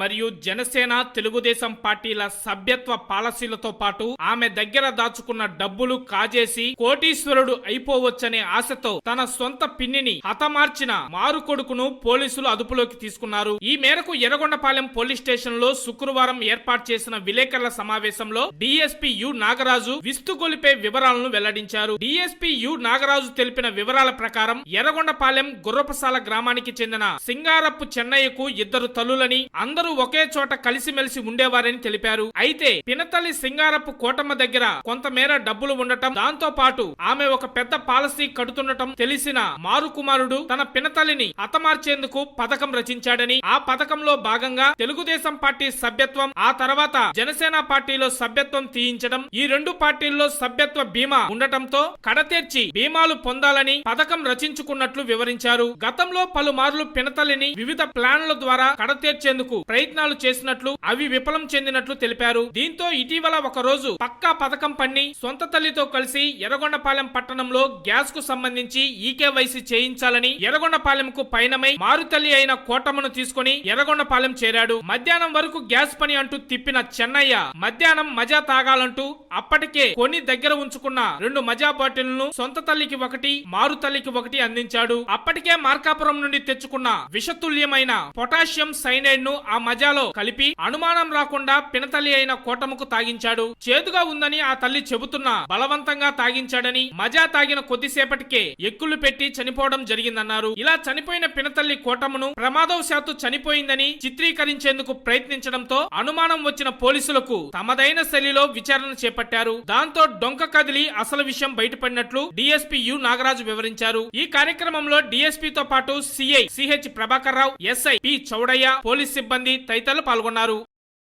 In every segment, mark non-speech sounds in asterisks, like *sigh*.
మరియు జనసేన తెలుగుదేశం పార్టీల సభ్యత్వ పాలసీలతో పాటు ఆమె దగ్గర దాచుకున్న డబ్బులు కాజేసి కోటీశ్వరుడు అయిపోవచ్చనే ఆశతో తన సొంత పిన్నిని హతమార్చిన మారు కొడుకును పోలీసులు అదుపులోకి తీసుకున్నారు. ఈ మేరకు ఎర్రగొండపాలెం పోలీస్ స్టేషన్లో శుక్రవారం ఏర్పాటు చేసిన విలేకరుల సమావేశంలో డిఎస్పీ యు. నాగరాజు విస్తుగొలిపే వివరాలను వెల్లడించారు. DSP you. నాగరాజు తెలిపిన వివరాల ప్రకారం ఎర్రగొండపాలెం గుర్రపసాల గ్రామానికి చెందిన సింగారప్పు చెన్నయ్యకు ఇద్దరు తల్లులని అందరూ ఒకే చోట కలిసిమెలిసి ఉండేవారని తెలిపారు. అయితే పినతల్లి సింగారపు కోటమ్మ దగ్గర కొంతమేర డబ్బులు ఉండటం దాంతో పాటు ఆమె ఒక పెద్ద పాలసీ కడుతుండటం తెలిసిన మారు కుమారుడు తన పినతల్లిని హతమార్చేందుకు పథకం రచించాడని ఆ పథకంలో భాగంగా తెలుగుదేశం పార్టీ సభ్యత్వం ఆ తర్వాత జనసేన పార్టీలో సభ్యత్వం తీయించడం ఈ రెండు పార్టీల్లో సభ్యత్వ బీమా ఉండటంతో కడతీర్చి బీమాలు పొందాలని పథకం రచించుకున్నట్లు వివరించారు. గతంలో పలుమార్లు పినతల్లిని వివిధ ప్లాన్ల ద్వారా కడతీర్చేందుకు ప్రయత్నాలు చేసినట్లు అవి విఫలం చెందినట్లు తెలిపారు. దీంతో ఇటీవల ఒక రోజు పక్కా పథకం పన్ని సొంత తల్లితో కలిసి ఎర్రగొండపాలెం పట్టణంలో గ్యాస్కు సంబంధించి ఈకేవైసీ చేయించాలని ఎర్రగొండపాలెంకు పయనమై మారుతల్లి అయిన కోటమ్మను తీసుకుని ఎర్రగొండపాలెం చేరాడు. మధ్యాహ్నం వరకు గ్యాస్ పని అంటూ తిప్పిన చెన్నయ్య మధ్యాహ్నం మజా తాగాలంటూ అప్పటికే కొన్ని దగ్గర ఉంచుకున్న రెండు మజా బాటిల్ను సొంత తల్లికి ఒకటి మారుతల్లికి ఒకటి అందించాడు. అప్పటికే మార్కాపురం నుండి తెచ్చుకున్న విషతుల్యమైన పొటాషియం సైనైడ్ను ఆ మజాలో కలిపి అనుమానం రాకుండా పినతల్లి అయిన కోటముకు తాగించాడు. చేదుగా ఉందని ఆ తల్లి చెబుతున్నా బలవంతంగా తాగించాడని మజా తాగిన కొద్దిసేపటికే ఎక్కులు పెట్టి చనిపోవడం జరిగిందన్నారు. ఇలా చనిపోయిన పినతల్లి కోటమును ప్రమాదవశాత్తు చనిపోయిందని చిత్రీకరించేందుకు ప్రయత్నించడంతో అనుమానం వచ్చిన పోలీసులకు తమదైన శైలిలో విచారణ చేపట్టారు. దాంతో డొంక కదిలి అసలు విషయం బయటపడినట్లు డిఎస్పీ యు నాగరాజు వివరించారు. ఈ కార్యక్రమంలో డిఎస్పీతో తో పాటు CI CH Prabhakar Rao SI P Chowdaiah police సిబ్బంది తదితరులు పాల్గొన్నారు.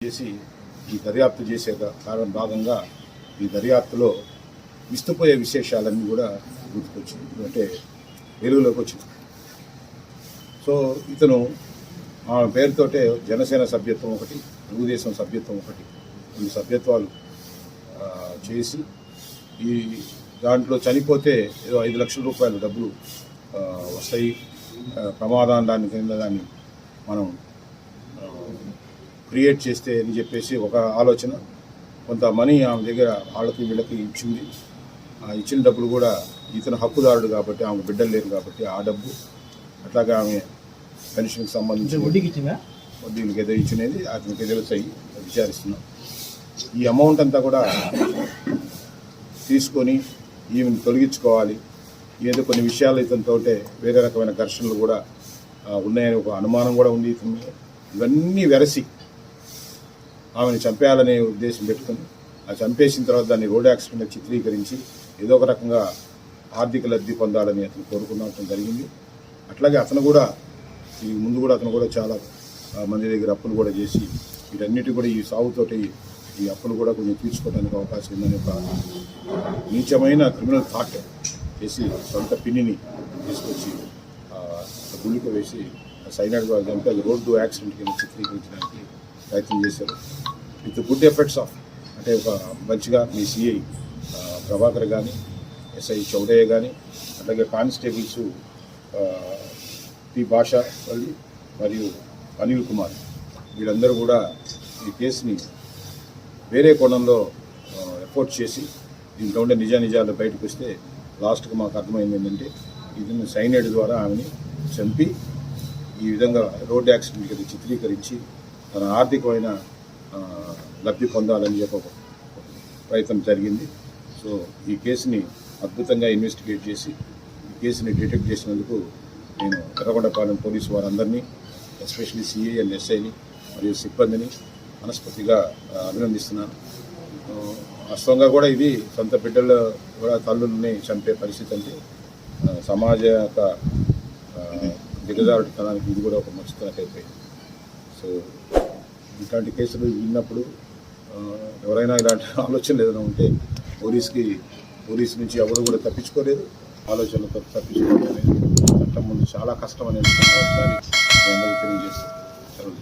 చేసి ఈ దర్యాప్తు చేసే కారణం భాగంగా ఈ దర్యాప్తులో విస్తుపోయే విశేషాలన్నీ కూడా గుర్తుకొచ్చింది అంటే వెలుగులోకి వచ్చింది. సో ఇతను ఆ పేరుతోటే జనసేన సభ్యత్వం ఒకటి తెలుగుదేశం సభ్యత్వం ఒకటి కొన్ని సభ్యత్వాలు చేసి ఈ దాంట్లో చనిపోతే ఏదో ఐదు లక్షల రూపాయల డబ్బులు వస్తాయి. ప్రమాదాన్ని దాని కింద దాన్ని మనం క్రియేట్ చేస్తే అని చెప్పేసి ఒక ఆలోచన. కొంత మనీ ఆమె దగ్గర వాళ్ళకి వీళ్ళకి ఇచ్చింది. ఆ ఇచ్చిన డబ్బులు కూడా ఇతను హక్కుదారుడు కాబట్టి ఆమె బిడ్డలు లేరు కాబట్టి ఆ డబ్బు అట్లాగే ఆమె పెన్షన్కి సంబంధించి వడ్డీకి ఇచ్చిందా వడ్డీలకు ఏదో ఇచ్చినది అతనికి తెలుసాయి విచారిస్తున్నాం. ఈ అమౌంట్ అంతా కూడా తీసుకొని ఈమెను తొలగించుకోవాలి. ఏదో కొన్ని విషయాలు ఇతనితోటే వేరే రకమైన ఘర్షణలు కూడా ఉన్నాయని ఒక అనుమానం కూడా ఉంది ఇతని మీద. ఇవన్నీ వెరసి ఆమెను చంపేయాలనే ఉద్దేశం పెట్టుకుని ఆ చంపేసిన తర్వాత దాన్ని రోడ్ యాక్సిడెంట్ చిత్రీకరించి ఏదో ఒక రకంగా ఆర్థిక లబ్ధి పొందాలని అతను కోరుకున్నట్టు జరిగింది. అట్లాగే అతను కూడా ఈ ముందు కూడా అతను కూడా చాలా మంది దగ్గర అప్పులు కూడా చేసి వీటన్నిటి కూడా ఈ సాగుతోటి ఈ అప్పులు కూడా కొంచెం తీర్చుకోవడానికి అవకాశం ఉందని ఒక నీచమైన క్రిమినల్ థాట్ చేసి సొంత పిన్నిని తీసుకొచ్చి గుళిక వేసి సైనాడ్ కూడా చంపి అది రోడ్డు యాక్సిడెంట్ కింద చిత్రీకరించడానికి ప్రయత్నం చేశారు. విత్ గుడ్ ఎఫెక్ట్స్ ఆఫ్ అంటే ఒక మంచిగా మీ సిఐ ప్రభాకర్ కానీ ఎస్ఐ చౌడయ్య కానీ అలాగే కానిస్టేబుల్స్ పి భాష మరియు అనిల్ కుమార్ వీళ్ళందరూ కూడా ఈ కేసుని వేరే కోణంలో ఎఫోర్ట్ చేసి దీంట్లో ఉండే నిజా నిజాలు బయటకు వస్తే లాస్ట్కి మాకు అర్థమైంది ఏంటంటే ఇది సైనైడ్ ద్వారా ఆమెని చంపి ఈ విధంగా రోడ్ యాక్సిడెంట్ కింద చిత్రీకరించి తన ఆర్థికమైన లబ్ధి పొందాలని చెప్పి ప్రయత్నం జరిగింది. సో ఈ కేసుని అద్భుతంగా ఇన్వెస్టిగేట్ చేసి ఈ కేసుని డిటెక్ట్ చేసినందుకు నేను ఎర్రగొండపాలెం పోలీసు వారందరినీ ఎస్పెషల్లీ సిఐ అండ్ ఎస్ఐని మరియు సిబ్బందిని మనస్ఫూర్తిగా అభినందిస్తున్నాను. వాస్తవంగా కూడా ఇది సొంత బిడ్డలు కూడా తల్లుల్ని చంపే పరిస్థితి అంటే సమాజ యొక్క దిగజారుడుతనానికి ఇది కూడా ఒక మంచితనం అయిపోయింది సో ఇట్లాంటి కేసులు విన్నప్పుడు ఎవరైనా ఇలాంటి *laughs* ఆలోచనలు ఏదైనా ఉంటే పోలీస్కి పోలీస్ నుంచి ఎవరు కూడా తప్పించుకోలేదు. ఆలోచనలతో తప్పించుకోలేదు. అనేది చట్టం ముందు చాలా కష్టం అనేది ఒకసారి మీ సెలవు